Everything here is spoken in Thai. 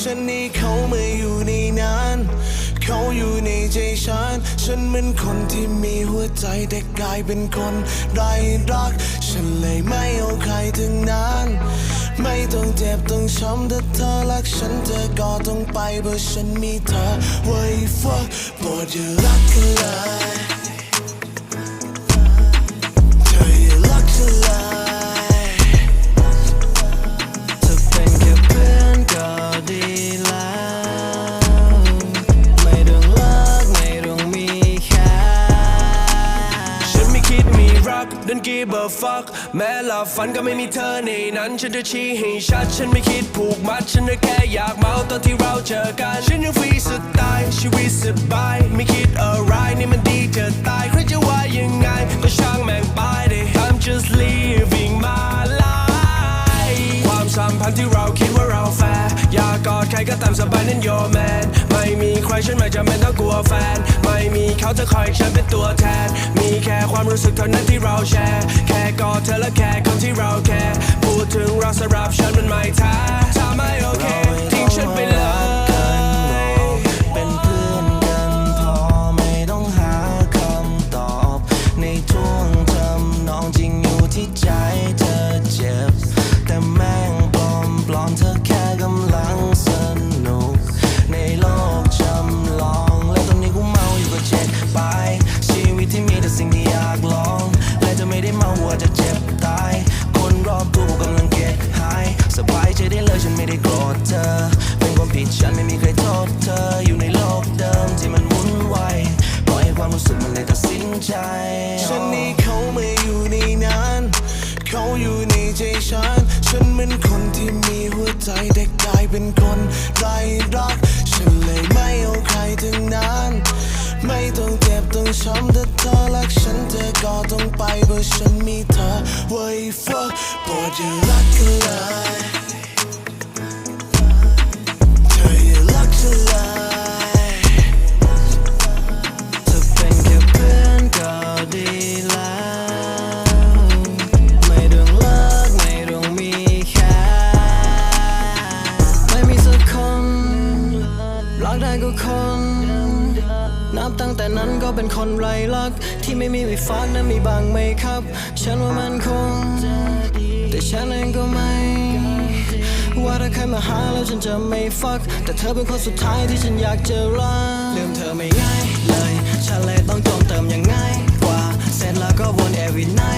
ฉันนี่เขาม่อยู่ในนั้น เขาอยู่ในใจฉัน ฉันเป็นคนที่มีหัวใจแต่กลายเป็นคนไร้รัก ฉันเลยไม่เอาใครถึงนั้น ไม่ต้องเจ็บต้องช้ำถ้าเธอรักฉันเธอก็ต้องไปเพราะฉันมีเธอไว้ฟักโปรดอย่ารักกันเลย เบอร์ฟักแม้หลับฝันก็ไม่มีเธอในนั้น ฉันจะชี้ให้ชัด ฉันไม่คิดผูกมัด ฉันแค่อยากเมาตอนที่เราเจอกัน ฉันยังฟรีสไตายชีวิตสบาย รก็ตามสบายนั่นโยแมนไม่มีใครฉันไม่จำเป็นต้องกลัวแฟน ไม่มีเขาจะคอยฉันเป็นตัวแทน มีแค่ความรู้สึกเท่านั้นที่เราแชร์ แค่กอดเธอและแค่คนที่เราแคร์พูดถึงเราสำหรับฉันมันไม่แท้ถ้าไม่โอเค ฉัน ฉันเป็นคนที่มีหัวใจแต่กลายเป็นคนไร้รัก ฉันเลยไม่เอาใครถึงนั้น ไม่ต้องเจ็บต้องช้ำถ้าเธอรักฉันเธอก็ต้องไปเพราะฉันมีเธอไว้ fuck โปรดอย่ารักกันเลย ก็คน นับตั้งแต่นั้นก็เป็นคนไร้ลัก ที่ไม่มีไฟฟ้านั้นมีบางไหมครับ ฉันว่ามันคง แต่ฉันเองก็ไม่ ว่าถ้าใครมาหาแล้วฉันจะไม่ฟัก แต่เธอเป็นคนสุดท้ายที่ฉันอยากเจอรักลืมเธอไม่ง่ายเลย ฉันเลยต้องจมเติมยังไงกว่า เสร็จแล้วก็วน every night